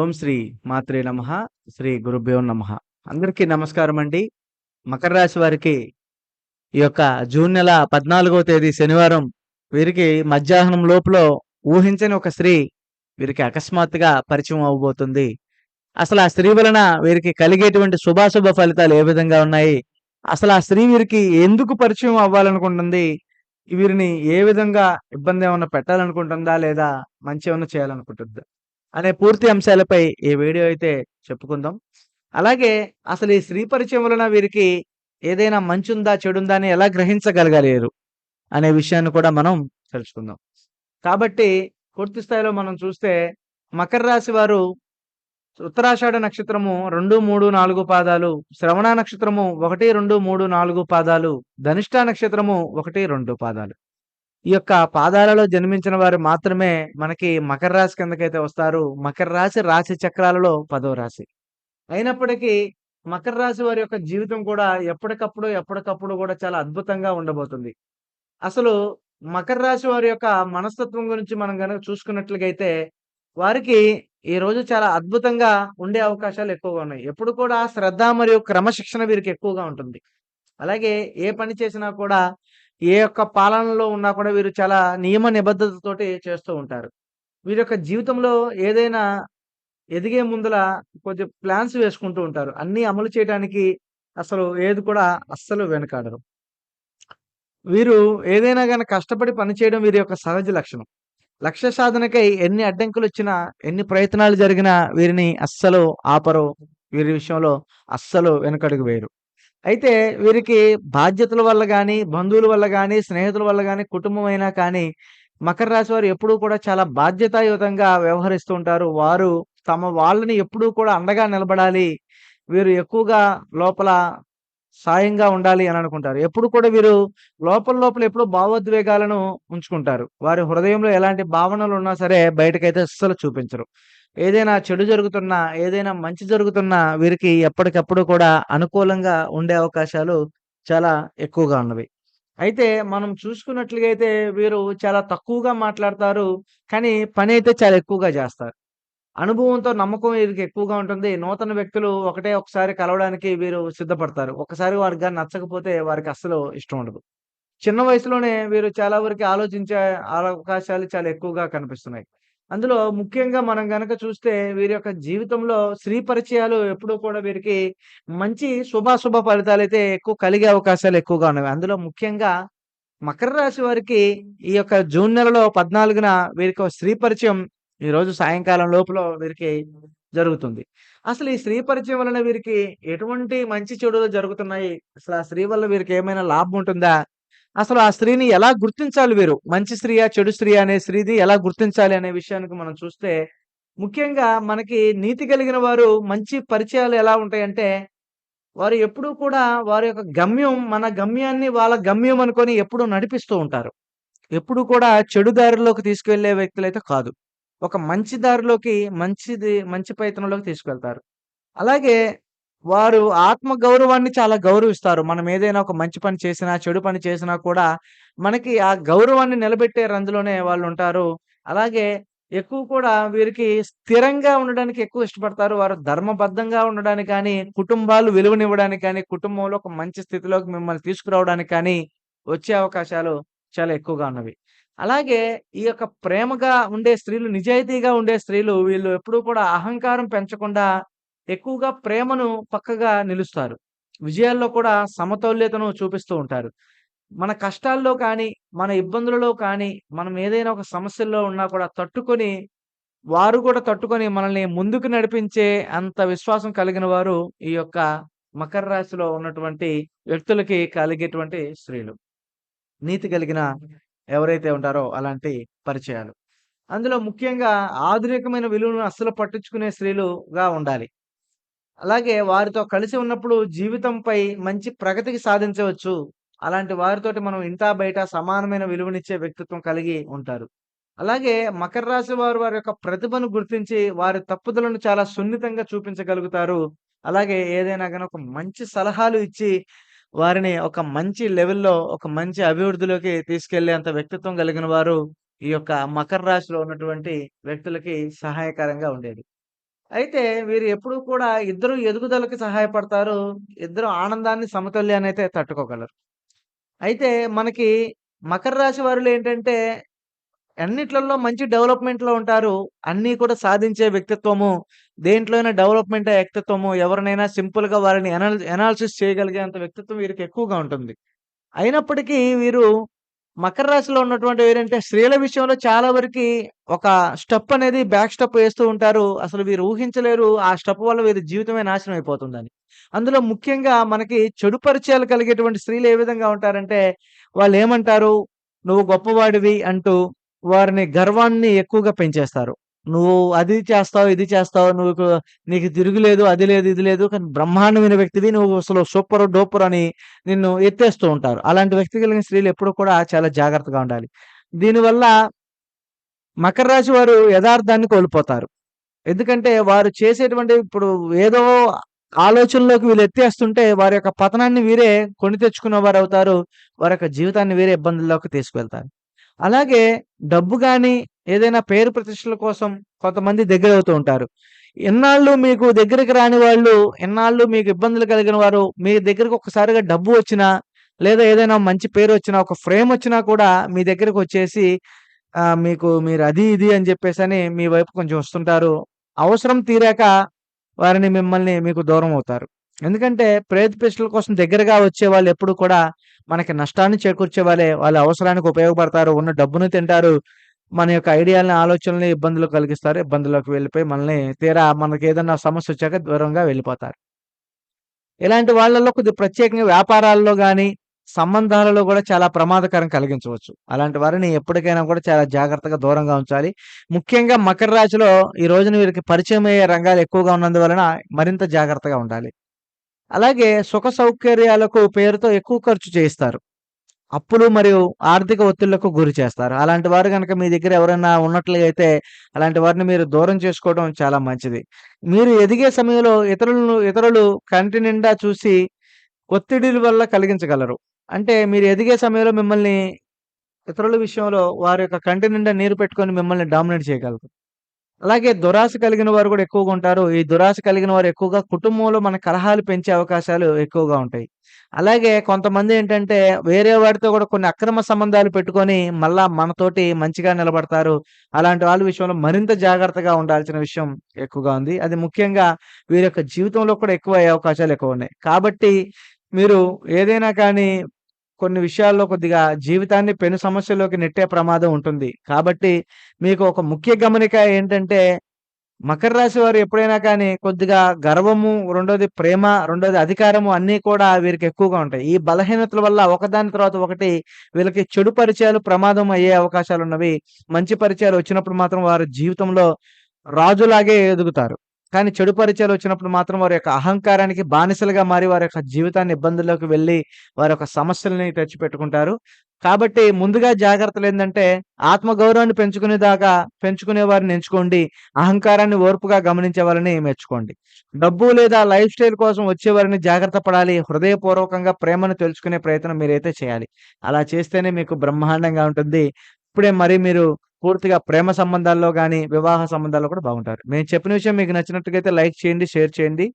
ఓం శ్రీ మాత్రే నమ శ్రీ గురుభ్యో నమ. అందరికీ నమస్కారం అండి. మకర రాశి వారికి ఈ యొక్క జూన్ నెల పద్నాలుగవ తేదీ శనివారం వీరికి మధ్యాహ్నం లోపల ఊహించని ఒక స్త్రీ వీరికి అకస్మాత్తుగా పరిచయం అవబోతుంది. అసలు ఆ స్త్రీ వలన వీరికి కలిగేటువంటి శుభాశుభ ఫలితాలు ఏ విధంగా ఉన్నాయి? అసలు ఆ స్త్రీ వీరికి ఎందుకు పరిచయం అవ్వాలనుకుంటుంది? వీరిని ఏ విధంగా ఇబ్బంది ఏమైనా పెట్టాలనుకుంటుందా లేదా? మంచి ఏమైనా చేయాలనుకుంటుందా? అనే పూర్తి అంశాలపై ఈ వీడియో అయితే చెప్పుకుందాం. అలాగే అసలు ఈ స్త్రీ పరిచయం వలన వీరికి ఏదైనా మంచుందా ఉందా చెడుందా అని ఎలా గ్రహించగలగలేరు అనే విషయాన్ని కూడా మనం తెలుసుకుందాం. కాబట్టి పూర్తి స్థాయిలో మనం చూస్తే మకర రాశి వారు ఉత్తరాషాఢ నక్షత్రము రెండు మూడు నాలుగు పాదాలు శ్రవణ నక్షత్రము ఒకటి రెండు మూడు నాలుగు పాదాలు ధనిష్ట నక్షత్రము ఒకటి రెండు పాదాలు. ఈ యొక్క పాదాలలో జన్మించిన వారు మాత్రమే మనకి మకర రాశి కిందకైతే వస్తారు. మకర రాశి రాశి చక్రాలలో పదో రాశి. అయినప్పటికీ మకర రాశి వారి యొక్క జీవితం కూడా ఎప్పటికప్పుడు ఎప్పటికప్పుడు కూడా చాలా అద్భుతంగా ఉండబోతుంది. అసలు మకర రాశి వారి యొక్క మనస్తత్వం గురించి మనం కనుక చూసుకున్నట్లుగైతే వారికి ఈ రోజు చాలా అద్భుతంగా ఉండే అవకాశాలు ఎక్కువగా ఉన్నాయి. ఎప్పుడు కూడా శ్రద్ధ మరియు క్రమశిక్షణ వీరికి ఎక్కువగా ఉంటుంది. అలాగే ఏ పని చేసినా కూడా ఏ యొక్క పాలనలో ఉన్నా కూడా వీరు చాలా నియమ నిబద్ధతతోటి చేస్తూ ఉంటారు. వీరి యొక్క జీవితంలో ఏదైనా ఎదిగే ముందల కొంచెం ప్లాన్స్ వేసుకుంటూ ఉంటారు. అన్నీ అమలు చేయడానికి అసలు ఏది కూడా అస్సలు వెనకాడరు. వీరు ఏదైనా కానీ కష్టపడి పని చేయడం వీరి యొక్క సహజ లక్షణం. లక్ష్య సాధనకై ఎన్ని అడ్డంకులు వచ్చినా ఎన్ని ప్రయత్నాలు జరిగినా వీరిని అస్సలు ఆపరు. వీరి విషయంలో అస్సలు వెనకడుగు వేయరు. అయితే వీరికి బాధ్యతల వల్ల కానీ బంధువుల వల్ల కానీ స్నేహితుల వల్ల కానీ కుటుంబం అయినా కానీ మకర రాశి వారు ఎప్పుడూ కూడా చాలా బాధ్యతాయుతంగా వ్యవహరిస్తూ ఉంటారు. వారు తమ వాళ్ళని ఎప్పుడూ కూడా అండగా నిలబడాలి. వీరు ఎక్కువగా లోపల సాయంగా ఉండాలి అని అనుకుంటారు. ఎప్పుడు కూడా వీరు లోపల లోపల ఎప్పుడు భావోద్వేగాలను ఉంచుకుంటారు. వారి హృదయంలో ఎలాంటి భావనలు ఉన్నా సరే బయటకైతే అస్సలు చూపించరు. ఏదైనా చెడు జరుగుతున్నా ఏదైనా మంచి జరుగుతున్నా వీరికి ఎప్పటికప్పుడు కూడా అనుకూలంగా ఉండే అవకాశాలు చాలా ఎక్కువగా ఉన్నవి. అయితే మనం చూసుకున్నట్లుగా అయితే వీరు చాలా తక్కువగా మాట్లాడతారు కానీ పని అయితే చాలా ఎక్కువగా చేస్తారు. అనుభవంతో నమ్మకం వీరికి ఎక్కువగా ఉంటుంది. నూతన వ్యక్తులు ఒకటే ఒకసారి కలవడానికి వీరు సిద్ధపడతారు. ఒకసారి వారికి కానీ నచ్చకపోతే వారికి అస్సలు ఇష్టం ఉండదు. చిన్న వయసులోనే వీరు చాలా వరకు ఆలోచించే అవకాశాలు చాలా ఎక్కువగా కనిపిస్తున్నాయి. అందులో ముఖ్యంగా మనం గనక చూస్తే వీరి యొక్క జీవితంలో స్త్రీ పరిచయాలు ఎప్పుడూ కూడా వీరికి మంచి శుభాశుభ ఫలితాలు అయితే ఎక్కువ కలిగే అవకాశాలు ఎక్కువగా ఉన్నాయి అందులో ముఖ్యంగా మకర రాశి వారికి ఈ యొక్క జూన్ నెలలో పద్నాలుగున వీరికి ఒక స్త్రీ పరిచయం ఈ రోజు సాయంకాలం లోపల వీరికి జరుగుతుంది. అసలు ఈ స్త్రీ పరిచయం వలన వీరికి ఎటువంటి మంచి చెడులు జరుగుతున్నాయి? అసలు ఆ స్త్రీ వల్ల వీరికి ఏమైనా లాభం ఉంటుందా? అసలు ఆ స్త్రీని ఎలా గుర్తించాలి వీరు? మంచి స్త్రీయా చెడు స్త్రీ అనే స్త్రీది ఎలా గుర్తించాలి అనే విషయానికి మనం చూస్తే ముఖ్యంగా మనకి నీతి కలిగిన వారు మంచి పరిచయాలు ఎలా ఉంటాయంటే వారు ఎప్పుడూ కూడా వారి యొక్క గమ్యం మన గమ్యాన్ని వాళ్ళ గమ్యం అనుకొని ఎప్పుడూ నడిపిస్తూ ఉంటారు. ఎప్పుడు కూడా చెడు దారిలోకి తీసుకువెళ్ళే వ్యక్తులైతే కాదు. ఒక మంచి దారిలోకి మంచిది మంచి ప్రయత్నంలోకి తీసుకెళ్తారు. అలాగే వారు ఆత్మ గౌరవాన్ని చాలా గౌరవిస్తారు. మనం ఏదైనా ఒక మంచి పని చేసినా చెడు పని చేసినా కూడా మనకి ఆ గౌరవాన్ని నిలబెట్టే రందులోనే వాళ్ళు ఉంటారు. అలాగే ఎక్కువ కూడా వీరికి స్థిరంగా ఉండడానికి ఎక్కువ ఇష్టపడతారు. వారు ధర్మబద్ధంగా ఉండడానికి కానీ కుటుంబాలు విలువనివ్వడానికి కానీ కుటుంబంలో ఒక మంచి స్థితిలోకి మిమ్మల్ని తీసుకురావడానికి కానీ వచ్చే అవకాశాలు చాలా ఎక్కువగా ఉన్నవి. అలాగే ఈ యొక్క ప్రేమగా ఉండే స్త్రీలు నిజాయితీగా ఉండే స్త్రీలు వీళ్ళు ఎప్పుడూ కూడా అహంకారం పెంచకుండా ఎక్కువగా ప్రేమను పక్కగా నిలుస్తారు. విజయాల్లో కూడా సమతౌల్యతను చూపిస్తూ ఉంటారు. మన కష్టాల్లో కానీ మన ఇబ్బందులలో కానీ మనం ఏదైనా ఒక సమస్యల్లో ఉన్నా కూడా తట్టుకొని వారు కూడా తట్టుకొని మనల్ని ముందుకు నడిపించే అంత విశ్వాసం కలిగిన వారు ఈ యొక్క మకర రాశిలో ఉన్నటువంటి వ్యక్తులకి కలిగేటువంటి స్త్రీలు. నీతి కలిగిన ఎవరైతే ఉంటారో అలాంటి పరిచయాలు. అందులో ముఖ్యంగా ఆధునికమైన విలువను అస్సలు పట్టించుకునే స్త్రీలుగా ఉండాలి. అలాగే వారితో కలిసి ఉన్నప్పుడు జీవితంపై మంచి ప్రగతికి సాధించవచ్చు. అలాంటి వారితోటి మనం ఇంటా బయట సమానమైన విలువనిచ్చే వ్యక్తిత్వం కలిగి ఉంటారు. అలాగే మకర రాశి వారు వారి యొక్క ప్రతిభను గుర్తించి వారి తప్పుదలను చాలా సున్నితంగా చూపించగలుగుతారు. అలాగే ఏదైనా కానీ ఒక మంచి సలహాలు ఇచ్చి వారిని ఒక మంచి లెవెల్‌లో ఒక మంచి అభివృద్ధిలోకి తీసుకెళ్ళేంత వ్యక్తిత్వం కలిగిన వారు ఈ యొక్క మకర రాశిలో ఉన్నటువంటి వ్యక్తులకి సహాయకరంగా ఉండేది. అయితే వీరు ఎప్పుడు కూడా ఇద్దరు ఎదుగుదలకి సహాయపడతారు. ఇద్దరు ఆనందాన్ని, సమతుల్యాన్ని అయితే తట్టుకోగలరు. అయితే మనకి మకర రాశి వారులు ఏంటంటే అన్నిట్లలో మంచి డెవలప్‌మెంట్‌లో ఉంటారు. అన్నీ కూడా సాధించే వ్యక్తిత్వము, దేంట్లోనే డెవలప్‌మెంట్ వ్యక్తిత్వము, ఎవరినైనా సింపుల్‌గా వారిని ఎనాల్ ఎనాలిసిస్ చేయగలిగేంత వ్యక్తిత్వం వీరికి ఎక్కువగా ఉంటుంది. అయినప్పటికీ వీరు మకర రాశిలో ఉన్నటువంటి వీరంటే స్త్రీల విషయంలో చాలా వరకి ఒక స్టెప్ అనేది బ్యాక్ స్టెప్ వేస్తూ ఉంటారు. అసలు వీరు ఊహించలేరు ఆ స్టెప్ వల్ల వీరి జీవితమే నాశనం అయిపోతుందని. అందులో ముఖ్యంగా మనకి చెడు పరిచయాలు కలిగేటువంటి స్త్రీలు ఏ విధంగా ఉంటారంటే వాళ్ళు ఏమంటారు "నువ్వు గొప్పవాడివి" అంటూ వారిని గర్వాన్ని ఎక్కువగా పెంచేస్తారు. "నువ్వు అది చేస్తావు, ఇది చేస్తావు. నువ్వు నీకు తిరుగులేదు, అది లేదు, ఇది లేదు. కానీ బ్రహ్మాండమైన వ్యక్తివి. నువ్వు అసలు సూపర్ డోపర్ అని నిన్ను ఎత్తేస్తూ ఉంటారు. అలాంటి వ్యక్తి కలిగిన స్త్రీలు ఎప్పుడూ కూడా చాలా జాగ్రత్తగా ఉండాలి. దీనివల్ల మకర రాశి వారు యథార్థాన్ని కోల్పోతారు. ఎందుకంటే వారు చేసేటువంటి ఇప్పుడు ఏదో ఆలోచనలోకి వీళ్ళు ఎత్తేస్తుంటే వారి యొక్క పతనాన్ని వీరే కొని తెచ్చుకునే వారు అవుతారు వారి యొక్క జీవితాన్ని వీరే ఇబ్బందుల్లోకి తీసుకువెళ్తారు. అలాగే డబ్బు కానీ ఏదైనా పేరు ప్రతిష్టల కోసం కొంతమంది దగ్గర అవుతూ ఉంటారు. ఇన్నాళ్ళు మీకు దగ్గరికి రాని వాళ్ళు, ఎన్నాళ్ళు మీకు ఇబ్బందులు కలిగిన వారు, మీ దగ్గరకు ఒక్కసారిగా డబ్బు వచ్చినా, లేదా ఏదైనా మంచి పేరు వచ్చినా ఒక ఫ్రేమ్ వచ్చినా కూడా మీ దగ్గరకు వచ్చేసి మీకు మీరు అది, ఇది అని చెప్పేసని మీ వైపు కొంచెం వస్తుంటారు. అవసరం తీరాక వారిని మిమ్మల్ని మీకు దూరం అవుతారు ఎందుకంటే ప్రేత కోసం దగ్గరగా వచ్చే వాళ్ళు ఎప్పుడు కూడా మనకి నష్టాన్ని చేకూర్చే వాళ్ళే. వాళ్ళ అవసరానికి ఉపయోగపడతారు. ఉన్న డబ్బును తింటారు. మన యొక్క ఐడియాలని, ఆలోచనలని ఇబ్బందులు కలిగిస్తారు. ఇబ్బందుల్లోకి వెళ్ళిపోయి మనల్ని తీరా మనకి ఏదైనా సమస్య వచ్చాక దూరంగా వెళ్ళిపోతారు. ఇలాంటి వాళ్ళలో కొద్దిగా ప్రత్యేకంగా వ్యాపారాల్లో కానీ సంబంధాలలో కూడా చాలా ప్రమాదకరం కలిగించవచ్చు. అలాంటి వారిని ఎప్పటికైనా కూడా చాలా జాగ్రత్తగా దూరంగా ఉంచాలి. ముఖ్యంగా మకర రాశిలో ఈ రోజున వీరికి పరిచయమయ్యే రంగాలు ఎక్కువగా ఉన్నందువలన మరింత జాగ్రత్తగా ఉండాలి. అలాగే సుఖ సౌకర్యాలకు పేరుతో ఎక్కువ ఖర్చు చేయిస్తారు. అప్పులు మరియు ఆర్థిక ఒత్తిళ్ళకు గురి చేస్తారు. అలాంటి వారు కనుక మీ దగ్గర ఎవరైనా ఉన్నట్లయితే అలాంటి వారిని మీరు దూరం చేసుకోవడం చాలా మంచిది. మీరు ఎదిగే సమయంలో ఇతరులను ఇతరులు కంటి నిండా చూసి ఒత్తిడిల వల్ల కలిగించగలరు. అంటే మీరు ఎదిగే సమయంలో మిమ్మల్ని ఇతరుల విషయంలో వారి యొక్క కంటి నిండా నీరు పెట్టుకొని మిమ్మల్ని డామినేట్ చేయగలరు. అలాగే దురాశ కలిగిన వారు కూడా ఎక్కువగా ఉంటారు. ఈ దురాశ కలిగిన వారు ఎక్కువగా కుటుంబంలో మన కలహాలు పెంచే అవకాశాలు ఎక్కువగా ఉంటాయి. అలాగే కొంతమంది ఏంటంటే వేరే వాడితో కూడా కొన్ని అక్రమ సంబంధాలు పెట్టుకొని మళ్ళా మనతోటి మంచిగా నిలబడతారు. అలాంటి వాళ్ళ విషయంలో మరింత జాగ్రత్తగా ఉండాల్సిన విషయం ఎక్కువగా ఉంది. అది ముఖ్యంగా వీరి యొక్క జీవితంలో కూడా ఎక్కువ అయ్యే అవకాశాలు ఎక్కువున్నాయి. కాబట్టి మీరు ఏదైనా కానీ కొన్ని విషయాల్లో కొద్దిగా జీవితాన్ని పెను సమస్యల్లోకి నెట్టే ప్రమాదం ఉంటుంది. కాబట్టి మీకు ఒక ముఖ్య గమనిక ఏంటంటే మకర రాశి వారు ఎప్పుడైనా కానీ కొద్దిగా గర్వము, రెండోది ప్రేమ, రెండోది అధికారము అన్నీ కూడా వీరికి ఎక్కువగా ఉంటాయి. ఈ బలహీనతల వల్ల ఒకదాని తర్వాత ఒకటి వీళ్ళకి చెడు పరిచయాలు ప్రమాదం అయ్యే అవకాశాలున్నవి. మంచి పరిచయాలు వచ్చినప్పుడు మాత్రం వారి జీవితంలో రాజులాగే ఎదుగుతారు. కానీ చెడు పరిచయాలు వచ్చినప్పుడు మాత్రం వారి యొక్క అహంకారానికి బానిసలుగా మారి వారి యొక్క జీవితాన్ని ఇబ్బందుల్లోకి వెళ్ళి వారి యొక్క సమస్యలని తెచ్చిపెట్టుకుంటారు. కాబట్టి ముందుగా జాగ్రత్తలు ఏంటంటే ఆత్మగౌరవాన్ని పెంచుకునేదాకా పెంచుకునే వారిని ఎంచుకోండి. అహంకారాన్ని ఓర్పుగా గమనించే వారిని మెచ్చుకోండి. డబ్బు లేదా లైఫ్ స్టైల్ కోసం వచ్చేవారిని జాగ్రత్త పడాలి. హృదయపూర్వకంగా ప్రేమను తెలుసుకునే ప్రయత్నం మీరైతే చేయాలి. అలా చేస్తేనే మీకు బ్రహ్మాండంగా ఉంటుంది. ఇప్పుడే మరి మీరు పూర్తిగా ప్రేమ సంబంధాల్లో గాని, వివాహ సంబంధాల్లో కూడా బాగుంటారు. మేము చెప్పిన విషయం మీకు నచ్చినట్టుగా లైక్ చేయండి, షేర్ చేయండి.